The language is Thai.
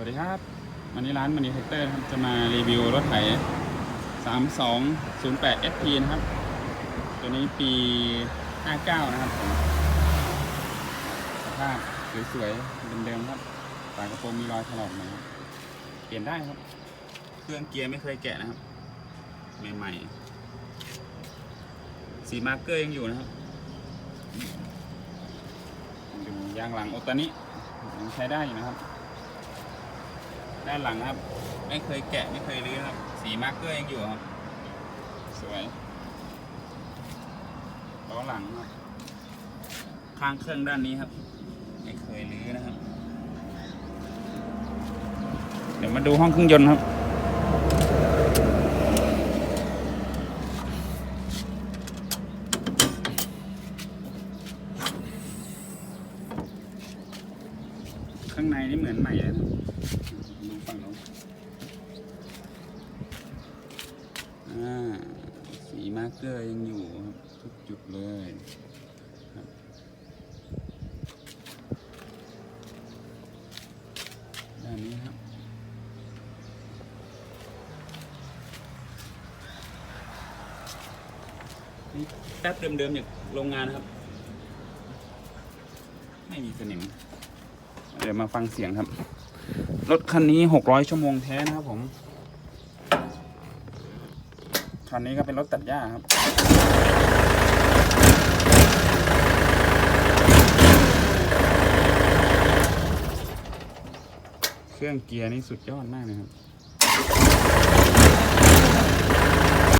วัสดีครับ วันนี้ร้านมันนี่แท็กเตอร์ครับ จะมารีวิวรถไถ 3208 SP นะครับ ตัวนี้ปี 59 นะครับ สภาพสวยๆ เดิมๆครับฝากระโปรงมีรอยถลอกน่อยครับ เปลี่ยนได้ครับ เครื่องเกียร์ไม่เคยแกะนะครับ ใหม่ๆ สีมาร์เกอร์ยังอยู่นะครับดูยางหลังโอตานิยังใช้ได้อยู่นะครับ ด้านหลังครับ ไม่เคยแกะไม่เคยรื้อครับ สีมาร์กเกอร์ยังอยู่ครับ สวยล้อหลังครับข้างเครื่องด้านนี้ครับ ไม่เคยรื้อนะครับ เดี๋ยวมาดูห้องเครื่องยนต์ครับข้างในนี่เหมือนใหม่เลยนะ ฝั่งโน้นสีมาร์เกอร์ยังอยู่ครับทุกจุดเลยครับด้านนี้ครับนี่แป๊บเดิมๆจากโรงงานนะครับ ไม่มีสนิมเดี๋ยวมาฟังเสียงครับ รถคันนี้หกร้อยชั่วโมงแท้นะครับผม คันนี้ก็เป็นรถตัดหญ้าครับ เครื่องเกียร์นี่สุดยอดมากเลยครับ